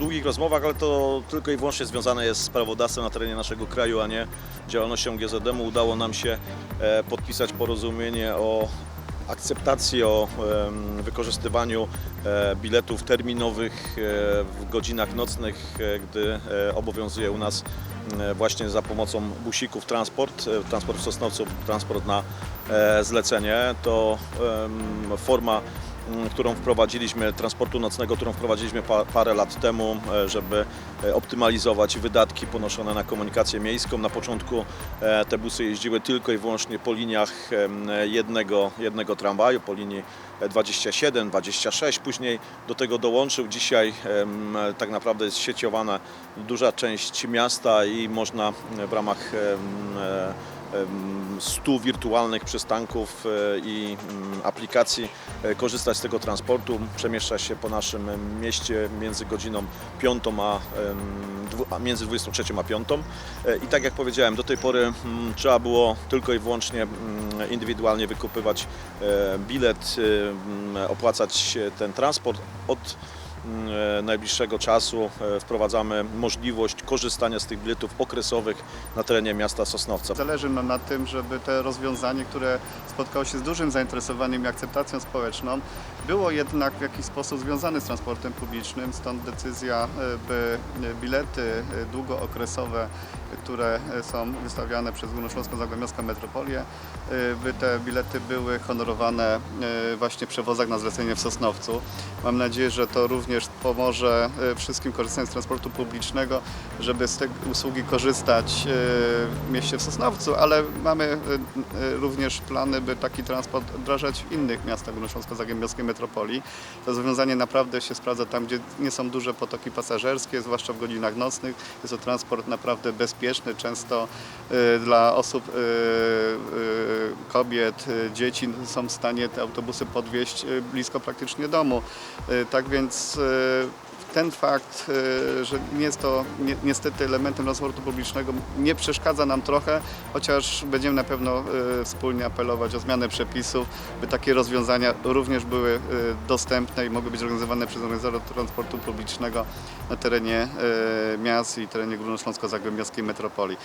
Długich rozmowach, ale to tylko i wyłącznie związane jest z prawodawstwem na terenie naszego kraju, a nie działalnością GZM-u, udało nam się e, podpisać porozumienie o akceptacji, o wykorzystywaniu e, biletów terminowych e, w godzinach nocnych, gdy obowiązuje u nas właśnie za pomocą busików transport, transport w Sosnowcu, transport na zlecenie. To forma którą wprowadziliśmy, transportu nocnego, którą wprowadziliśmy pa, parę lat temu, e, żeby e, optymalizować wydatki ponoszone na komunikację miejską. Na początku e, te busy jeździły tylko i wyłącznie po liniach jednego, jednego tramwaju, po linii 27, 26, później do tego dołączył. Dzisiaj tak naprawdę jest sieciowana duża część miasta i można w ramach em, e, em, 100 wirtualnych przystanków e, i mm, aplikacji e, korzystać z tego transportu. Przemieszcza się po naszym mieście między godziną 5 a, między 23 a 5. E, I tak jak powiedziałem, do tej pory mm, trzeba było tylko i wyłącznie mm, indywidualnie wykupywać bilet, opłacać ten transport od najbliższego czasu e, wprowadzamy możliwość korzystania z tych biletów okresowych na terenie miasta Sosnowca. Zależy nam na tym, żeby to rozwiązanie, które spotkało się z dużym zainteresowaniem i akceptacją społeczną, było jednak w jakiś sposób związane z transportem publicznym, stąd decyzja, e, by bilety e, długookresowe, które e, są wystawiane przez Górnośląską Zagłębiowską Metropolię, e, by te bilety były honorowane e, właśnie w przewozach na zlecenie w Sosnowcu. Mam nadzieję, że to również pomoże e, wszystkim korzystając z transportu publicznego, żeby z tej usługi korzystać e, w mieście w Sosnowcu, ale mamy e, również plany, by taki transport wdrażać w innych miastach Górnośląsko-Zagłębiowskiej Metropolii. To rozwiązanie naprawdę się sprawdza tam, gdzie nie są duże potoki pasażerskie, zwłaszcza w godzinach nocnych. Jest to transport naprawdę bezpieczny, często dla osób, kobiet, dzieci są w stanie te autobusy podwieźć blisko praktycznie domu. Tak więc ten fakt, e, że nie jest to ni- niestety elementem transportu publicznego, nie przeszkadza nam trochę, chociaż będziemy na pewno e, wspólnie apelować o zmianę przepisów, by takie rozwiązania również były dostępne i mogły być organizowane przez organizatorów transportu publicznego na terenie miast i terenie Górnośląsko-Zagłębiowskiej Metropolii.